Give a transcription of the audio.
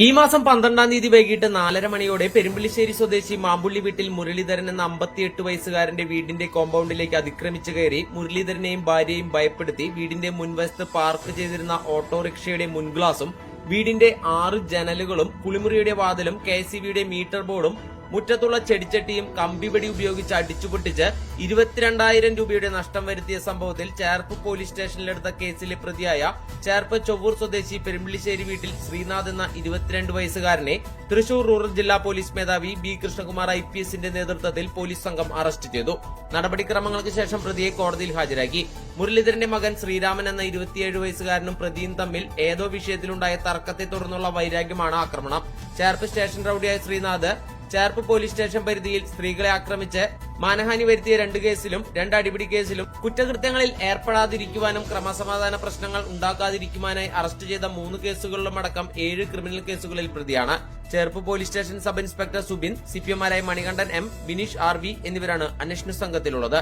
ഈ മാസം പന്ത്രണ്ടാം തീയതി വൈകിട്ട് നാലര മണിയോടെ പെരുമ്പിളിശ്ശേരി സ്വദേശി മാമ്പുള്ളി വീട്ടിൽ മുരളീധരൻ എന്ന അമ്പത്തിയെട്ട് വയസ്സുകാരന്റെ വീടിന്റെ കോമ്പൌണ്ടിലേക്ക് അതിക്രമിച്ചു കയറി മുരളീധരനെയും ഭാര്യയെയും ഭയപ്പെടുത്തി വീടിന്റെ മുൻവശത്ത് പാർക്ക് ചെയ്തിരുന്ന ഓട്ടോറിക്ഷയുടെ മുൻഗ്ലാസും വീടിന്റെ ആറ് ജനലുകളും കുളിമുറിയുടെ വാതിലും കെ മീറ്റർ ബോർഡും മുറ്റത്തുള്ള ചെടിച്ചട്ടിയും കമ്പിവടി ഉപയോഗിച്ച് അടിച്ചുപൊട്ടിച്ച് ഇരുപത്തിരണ്ടായിരം രൂപയുടെ നഷ്ടം വരുത്തിയ സംഭവത്തിൽ ചേർപ്പ് പോലീസ് സ്റ്റേഷനിലെടുത്ത കേസിലെ പ്രതിയായ ചേർപ്പ് ചൊവ്വൂർ സ്വദേശി പെരുമ്പിളിശ്ശേരി വീട്ടിൽ ശ്രീനാഥ് എന്ന ഇരുപത്തിരണ്ട് വയസ്സുകാരനെ തൃശൂർ റൂറൽ ജില്ലാ പോലീസ് മേധാവി ബി കൃഷ്ണകുമാർ ഐ പി എസിന്റെ നേതൃത്വത്തിൽ പോലീസ് സംഘം അറസ്റ്റ് ചെയ്തു. നടപടിക്രമങ്ങൾക്ക് ശേഷം പ്രതിയെ കോടതിയിൽ ഹാജരാക്കി. മുരളീധരന്റെ മകൻ ശ്രീരാമൻ എന്ന ഇരുപത്തിയേഴ് വയസ്സുകാരനും പ്രതിയും തമ്മിൽ ഏതോ വിഷയത്തിലുണ്ടായ തർക്കത്തെ തുടർന്നുള്ള വൈരാഗ്യമാണ് ആക്രമണം. ചേർപ്പ് സ്റ്റേഷൻ റൌഡിയായ ശ്രീനാഥ് ചേർപ്പ് പോലീസ് സ്റ്റേഷൻ പരിധിയിൽ സ്ത്രീകളെ ആക്രമിച്ച് മാനഹാനി വരുത്തിയ രണ്ട് കേസിലും രണ്ട് അടിപിടി കേസിലും കുറ്റകൃത്യങ്ങളിൽ ഏർപ്പെടാതിരിക്കുവാനും ക്രമസമാധാന പ്രശ്നങ്ങൾ ഉണ്ടാക്കാതിരിക്കുവാനായി അറസ്റ്റ് ചെയ്ത മൂന്ന് കേസുകളിലും അടക്കം ഏഴ് ക്രിമിനൽ കേസുകളിൽ പ്രതിയാണ്. Cherpu police station sub inspector Subin സിപിഎമാരായ Manikandan M Bineesh R V എന്നിവരാണ് അന്വേഷണ സംഘത്തിലുള്ളത്.